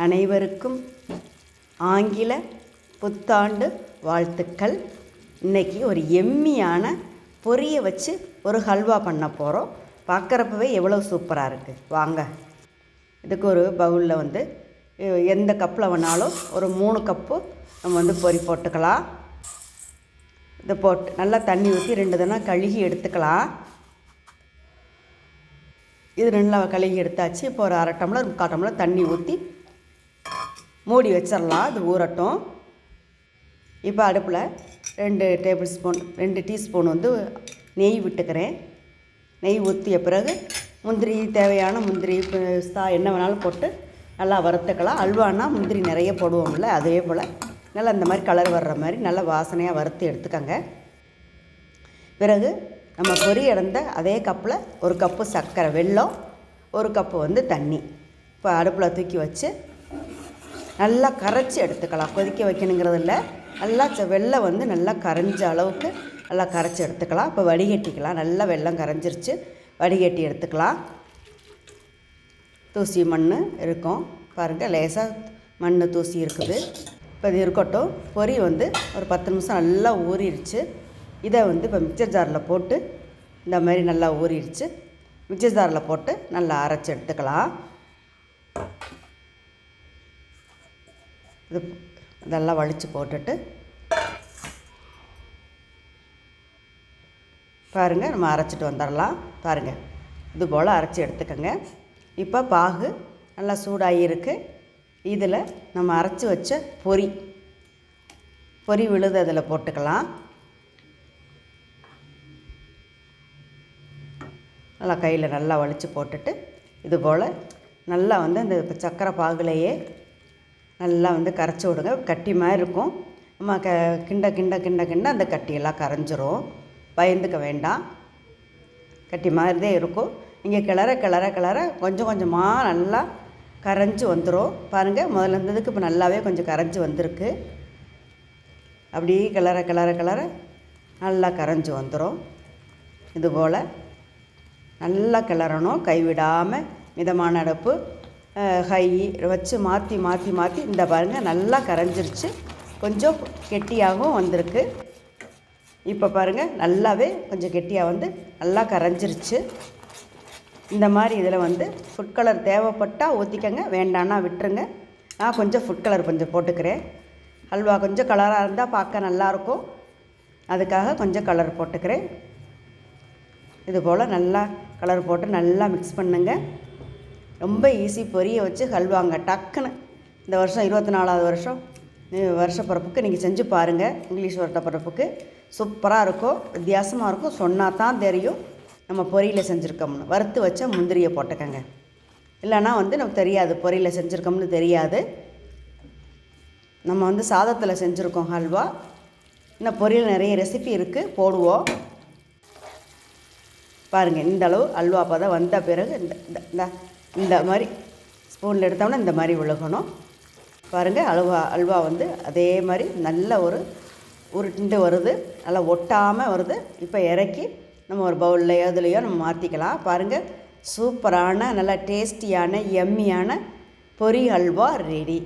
அனைவருக்கும் ஆங்கில புத்தாண்டு வாழ்த்துக்கள். இன்னைக்கு ஒரு எம்மியான பொரிய வச்சு ஒரு ஹல்வா பண்ண போகிறோம் பார்க்குறப்பவே எவ்வளோ சூப்பராக இருக்குது வாங்க. இதுக்கு ஒரு பவுலில் வந்து எந்த கப்பில் வேணாலும் ஒரு மூணு கப்பு நம்ம வந்து பொரி போட்டுக்கலாம். இதை போட்டு நல்லா தண்ணி ஊற்றி ரெண்டு தினம் கழுகி எடுத்துக்கலாம். இது நல்லா கழுகி எடுத்தாச்சு. இப்போ ஒரு அரை டம்ளர் முக்கால் டம்ளர் தண்ணி ஊற்றி மூடி வச்சிடலாம் அது ஊறட்டும். இப்போ அடுப்பில் ரெண்டு டேபிள் ஸ்பூன் ரெண்டு டீஸ்பூன் வந்து நெய் விட்டுக்கிறேன். நெய் ஊற்றிய பிறகு முந்திரி தேவையான முந்திரி பிஸ்தா என்ன வேணாலும் போட்டு நல்லா வறுத்துக்கலாம். அல்வானா முந்திரி நிறைய போடுவோம்ல அதே போல். நல்லா இந்த மாதிரி கலர் வர்ற மாதிரி நல்லா வாசனையாக வறுத்து எடுத்துக்கங்க. பிறகு நம்ம பொறி இடந்த அதே கப்பில் ஒரு கப்பு சர்க்கரை வெல்லம் ஒரு கப்பு வந்து தண்ணி. இப்போ அடுப்பில் தூக்கி வச்சு நல்லா கரைச்சி எடுத்துக்கலாம். கொதிக்க வைக்கணுங்கிறது இல்லை. நல்லா ச- வெல்லம் வந்து நல்லா கரைஞ்ச அளவுக்கு நல்லா கரைச்சி எடுத்துக்கலாம். இப்போ வடிகட்டிக்கலாம். நல்லா வெள்ளம் கரைஞ்சிருச்சு. வடிகட்டி எடுத்துக்கலாம். தூசி மண் இருக்கும். பாருங்கள் லேசாக மண் தூசி இருக்குது. இப்போ இது இருக்கட்டும். பொரி வந்து ஒரு பத்து நிமிஷம் நல்லா ஊறிடுச்சு இதை வந்து இப்போ மிக்சர் ஜாரில் போட்டு இந்த மாதிரி நல்லா ஊறிடுச்சு மிக்சர் ஜாரில் போட்டு நல்லா அரைச்சி எடுத்துக்கலாம். இது இதெல்லாம் வழித்து போட்டுட்டு பாருங்கள் நம்ம அரைச்சிட்டு வந்துடலாம். பாருங்கள் இது போல் அரைச்சி எடுத்துக்கோங்க. இப்போ பாகு நல்லா சூடாகியிருக்கு இதில் நம்ம அரைச்சி வச்ச பொரி பொரி விழுது அதில் போட்டுக்கலாம். நல்லா கையில் நல்லா வலித்து போட்டுட்டு இது போல் நல்லா வந்து அந்த சக்கரை பாகுலையே நல்லா வந்து கரைச்சி விடுங்க. கட்டி மாதிரி இருக்கும். நம்ம க கிண்ட கிண்ட கிண்ட கிண்ட அந்த கட்டியெல்லாம் கரைஞ்சிரும். பயந்துக்க வேண்டாம். கட்டி மாதிரி தான் இருக்கும். இங்கே கிளற கிளற கிளற கொஞ்சம் கொஞ்சமாக நல்லா கரைஞ்சி வந்துடும் பாருங்கள் முதல்ல இருந்ததுக்கு இப்போ நல்லாவே கொஞ்சம் கரைஞ்சி வந்திருக்கு. அப்படியே கிளற கிளற கிளற நல்லா கரைஞ்சி வந்துடும் இது போல் நல்லா கிளறணும். கைவிடாமல் மிதமான அடுப்பு. ஹை வச்சு மாற்றி மாற்றி மாற்றி இந்த பாருங்கள் நல்லா கரைஞ்சிருச்சு. கொஞ்சம் கெட்டியாகவும் வந்திருக்கு. இப்போ பாருங்கள் நல்லாவே கொஞ்சம் கெட்டியாக வந்து நல்லா கரைஞ்சிருச்சு. இந்த மாதிரி இதில் வந்து ஃபுட் கலர் தேவைப்பட்டால் ஊற்றிக்கங்க வேண்டான்னா விட்டுருங்க. நான் கொஞ்சம் ஃபுட் கலர் கொஞ்சம் போட்டுக்கிறேன். ஹல்வா கொஞ்சம் கலராக இருந்தால் பார்க்க நல்லாயிருக்கும். அதுக்காக கொஞ்சம் கலர் போட்டுக்கிறேன். இது போல் நல்லா கலர் போட்டு நல்லா மிக்ஸ் பண்ணுங்கள் ரொம்ப ஈஸி பொரிய வச்சு ஹல்வாங்க டக்குன்னு. இந்த வருஷம் இருபத்தி நாலாவது வருஷம். அஹ் வருஷ பிறப்புக்கு நீங்கள் செஞ்சு பாருங்கள் இங்கிலீஷ் வருட பிறப்புக்கு. சூப்பராக இருக்கும். வித்தியாசமாக இருக்கும். சொன்னால் தான் தெரியும். நம்ம பொரியில் செஞ்சுருக்கோம்னு. வறுத்து வச்ச முந்திரியை போட்டுக்கோங்க. இல்லைன்னா வந்து நமக்கு தெரியாது. பொரியில் செஞ்சுருக்கோம்னு தெரியாது. நம்ம வந்து சாதத்தில் செஞ்சுருக்கோம் ஹல்வா. இன்னும் பொரியல் நிறைய ரெசிபி இருக்குது போடுவோம். பாருங்கள் இந்த அளவு அல்வா பதம் வந்த பிறகு இந்த இந்த. இந்த மாதிரி ஸ்பூனில் எடுத்தோம்னா இந்த மாதிரி விழுகணும். பாருங்கள் அல்வா அல்வா வந்து அதே மாதிரி நல்ல ஒரு உருண்டு வருது. நல்லா ஒட்டாமல் வருது. இப்போ இறக்கி நம்ம ஒரு பவுல்லையோ அதுலேயோ நம்ம மாற்றிக்கலாம் பாருங்கள் சூப்பரான நல்லா டேஸ்டியான எம்மியான பொரி அல்வா ரெடி